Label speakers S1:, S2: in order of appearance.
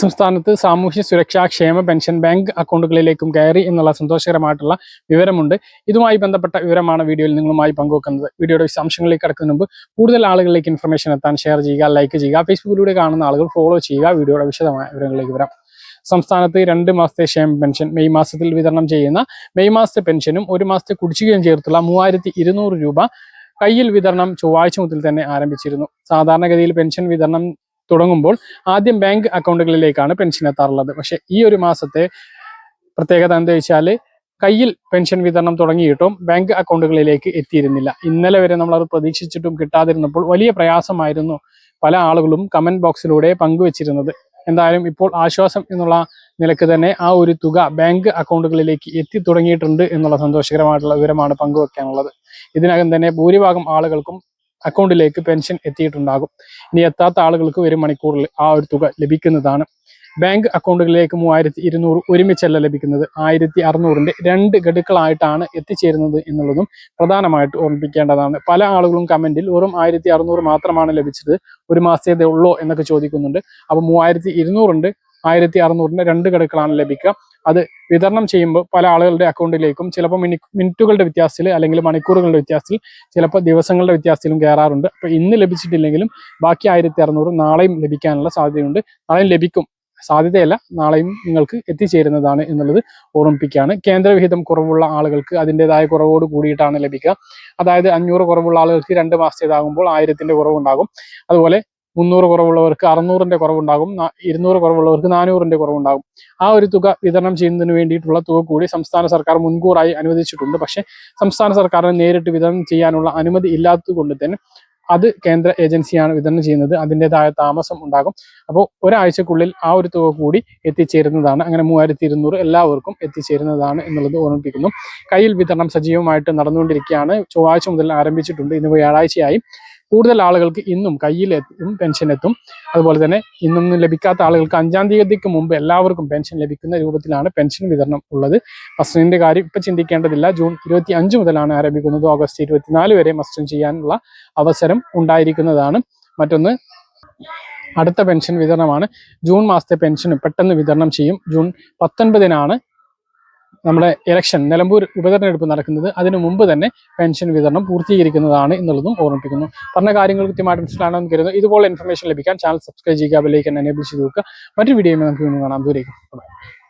S1: സംസ്ഥാനത്ത് സാമൂഹ്യ സുരക്ഷാ ക്ഷേമ പെൻഷൻ ബാങ്ക് അക്കൗണ്ടുകളിലേക്കും കയറി എന്നുള്ള സന്തോഷകരമായിട്ടുള്ള വിവരമുണ്ട്. ഇതുമായി ബന്ധപ്പെട്ട വിവരമാണ് വീഡിയോയിൽ നിങ്ങളുമായി പങ്കുവെക്കുന്നത്. വീഡിയോയുടെ വിശദാംശങ്ങളിലേക്ക് കടക്കുന്ന മുമ്പ് കൂടുതൽ ആളുകളിലേക്ക് ഇൻഫർമേഷൻ എത്താൻ ഷെയർ ചെയ്യുക ലൈക്ക് ചെയ്യുക ഫേസ്ബുക്കിലൂടെ കാണുന്ന ആളുകൾ ഫോളോ ചെയ്യുക വീഡിയോയുടെ വിശദമായ വിവരങ്ങളിലേക്ക് വരാം. സംസ്ഥാനത്ത് രണ്ട് മാസത്തെ ക്ഷേമ പെൻഷൻ മെയ് മാസത്തിൽ വിതരണം ചെയ്യുന്ന മെയ് മാസത്തെ പെൻഷനും ഒരു മാസത്തെ കുടിശ്ശികയും ചേർത്തുള്ള മൂവായിരത്തി രൂപ കയ്യിൽ വിതരണം ചൊവ്വാഴ്ച മുതൽ തന്നെ ആരംഭിച്ചിരുന്നു. സാധാരണഗതിയിൽ പെൻഷൻ വിതരണം തുടങ്ങുമ്പോൾ ആദ്യം ബാങ്ക് അക്കൗണ്ടുകളിലേക്കാണ് പെൻഷൻ എത്താറുള്ളത്. പക്ഷേ ഈ ഒരു മാസത്തെ പ്രത്യേകത എന്താ വെച്ചാൽ കയ്യിൽ പെൻഷൻ വിതരണം തുടങ്ങിയിട്ടും ബാങ്ക് അക്കൗണ്ടുകളിലേക്ക് എത്തിയിരുന്നില്ല. ഇന്നലെ വരെ നമ്മൾ അത് പ്രതീക്ഷിച്ചിട്ടും കിട്ടാതിരുന്നപ്പോൾ വലിയ പ്രയാസമായിരുന്നു പല ആളുകളും കമന്റ് ബോക്സിലൂടെ പങ്കുവച്ചിരുന്നത്. എന്തായാലും ഇപ്പോൾ ആശ്വാസം എന്നുള്ള നിലയ്ക്ക് തന്നെ ആ ഒരു തുക ബാങ്ക് അക്കൗണ്ടുകളിലേക്ക് എത്തി തുടങ്ങിയിട്ടുണ്ട് എന്നുള്ള സന്തോഷകരമായിട്ടുള്ള വിവരമാണ് പങ്കുവെക്കാനുള്ളത്. ഇതിനകം തന്നെ ഭൂരിഭാഗം ആളുകൾക്കും അക്കൗണ്ടിലേക്ക് പെൻഷൻ എത്തിയിട്ടുണ്ടാകും. ഇനി എത്താത്ത ആളുകൾക്ക് ഒരു മണിക്കൂറിൽ ആ ഒരു തുക ലഭിക്കുന്നതാണ്. ബാങ്ക് അക്കൗണ്ടുകളിലേക്ക് മൂവായിരത്തി ഇരുന്നൂറ് ഒരുമിച്ചല്ല ലഭിക്കുന്നത്. ആയിരത്തി അറുന്നൂറിന്റെ രണ്ട് ഗഡുക്കളായിട്ടാണ് എത്തിച്ചേരുന്നത് എന്നുള്ളതും പ്രധാനമായിട്ട് ഓർമ്മിപ്പിക്കേണ്ടതാണ്. പല ആളുകളും കമന്റിൽ വെറും ആയിരത്തി അറുന്നൂറ് മാത്രമാണ് ലഭിച്ചത് ഒരു മാസത്തേതേ ഉള്ളോ എന്നൊക്കെ ചോദിക്കുന്നുണ്ട്. അപ്പൊ മൂവായിരത്തി ഇരുന്നൂറുണ്ട് ആയിരത്തി അറുന്നൂറിന്റെ രണ്ട് ഗഡുക്കളാണ് ലഭിക്കുക. അത് വിതരണം ചെയ്യുമ്പോൾ പല ആളുകളുടെ അക്കൗണ്ടിലേക്കും ചിലപ്പോൾ മിനി മിനിറ്റുകളുടെ വ്യത്യാസത്തിൽ അല്ലെങ്കിൽ മണിക്കൂറുകളുടെ വ്യത്യാസത്തിൽ ചിലപ്പോൾ ദിവസങ്ങളുടെ വ്യത്യാസത്തിലും കയറാറുണ്ട്. അപ്പോൾ ഇന്ന് ലഭിച്ചിട്ടില്ലെങ്കിലും ബാക്കി ആയിരത്തി അറുന്നൂറ് നാളെയും ലഭിക്കാനുള്ള സാധ്യതയുണ്ട്. നാളെയും ലഭിക്കും. സാധ്യതയല്ല നാളെയും നിങ്ങൾക്ക് എത്തിച്ചേരുന്നതാണ് എന്നുള്ളത് ഓർമ്മിപ്പിക്കുകയാണ്. കേന്ദ്രവിഹിതം കുറവുള്ള ആളുകൾക്ക് അതിന്റെതായ കുറവോട് കൂടിയിട്ടാണ് ലഭിക്കുക. അതായത് അഞ്ഞൂറ് കുറവുള്ള ആളുകൾക്ക് രണ്ട് മാസത്തേതാകുമ്പോൾ ആയിരത്തിന്റെ കുറവുണ്ടാകും. അതുപോലെ മുന്നൂറ് കുറവുള്ളവർക്ക് അറുന്നൂറിന്റെ കുറവുണ്ടാകും ഇരുന്നൂറ് കുറവുള്ളവർക്ക് നാനൂറിന്റെ കുറവുണ്ടാകും. ആ ഒരു തുക വിതരണം ചെയ്യുന്നതിന് വേണ്ടിയിട്ടുള്ള തുക കൂടി സംസ്ഥാന സർക്കാർ മുൻകൂറായി അനുവദിച്ചിട്ടുണ്ട്. പക്ഷേ സംസ്ഥാന സർക്കാരിന് നേരിട്ട് വിതരണം ചെയ്യാനുള്ള അനുമതി ഇല്ലാത്തതുകൊണ്ട് തന്നെ അത് കേന്ദ്ര ഏജൻസിയാണ് വിതരണം ചെയ്യുന്നത്. അതിന്റെതായ താമസം ഉണ്ടാകും. അപ്പോൾ ഒരാഴ്ചക്കുള്ളിൽ ആ ഒരു തുക കൂടി എത്തിച്ചേരുന്നതാണ്. അങ്ങനെ മൂവായിരത്തി ഇരുന്നൂറ് എല്ലാവർക്കും എത്തിച്ചേരുന്നതാണ് എന്നുള്ളത് ഓർമ്മിപ്പിക്കുന്നു. കയ്യിൽ വിതരണം സജീവമായിട്ട് നടന്നുകൊണ്ടിരിക്കുകയാണ്. ചൊവ്വാഴ്ച മുതൽ ആരംഭിച്ചിട്ടുണ്ട്. ഇന്ന് വ്യാഴാഴ്ചയായി. കൂടുതൽ ആളുകൾക്ക് ഇന്നും കയ്യിൽ എത്തും പെൻഷൻ എത്തും അതുപോലെ തന്നെ ഇന്നൊന്നും ലഭിക്കാത്ത ആളുകൾക്ക് അഞ്ചാം തീയതിക്ക് മുമ്പ് എല്ലാവർക്കും പെൻഷൻ ലഭിക്കുന്ന രൂപത്തിലാണ് പെൻഷൻ വിതരണം ഉള്ളത്. മസ്റ്ററിന്റെ കാര്യം ഇപ്പം ചിന്തിക്കേണ്ടതില്ല. ജൂൺ ഇരുപത്തി അഞ്ച് മുതലാണ് ആരംഭിക്കുന്നത്. ഓഗസ്റ്റ് ഇരുപത്തിനാല് വരെ മസ്റ്റിൻ ചെയ്യാനുള്ള അവസരം ഉണ്ടായിരിക്കുന്നതാണ്. മറ്റൊന്ന് അടുത്ത പെൻഷൻ വിതരണമാണ്. ജൂൺ മാസത്തെ പെൻഷനും പെട്ടെന്ന് വിതരണം ചെയ്യും. ജൂൺ പത്തൊൻപതിനാണ് നമ്മുടെ ഇലക്ഷൻ നിലമ്പൂർ ഉപതെരഞ്ഞെടുപ്പ് നടക്കുന്നത് അതിനു മുമ്പ് തന്നെ പെൻഷൻ വിതരണം പൂർത്തീകരിക്കുന്നതാണ് എന്നുള്ളതും ഓർമ്മിപ്പിക്കുന്നു. പറഞ്ഞ കാര്യങ്ങൾ കൃത്യമായിട്ട് മനസ്സിലാണെന്ന് കരുതുന്നു. ഇതുപോലെ ഇൻഫർമേഷൻ ലഭിക്കാൻ ചാനൽ സബ്സ്ക്രൈബ് ചെയ്യുക ബെല്ലൈക്കൻ എനേബിൾ ചെയ്ത് നോക്കുക മറ്റു വീഡിയോയുമായി നമുക്ക് കാണാം. ദൂരേക്കും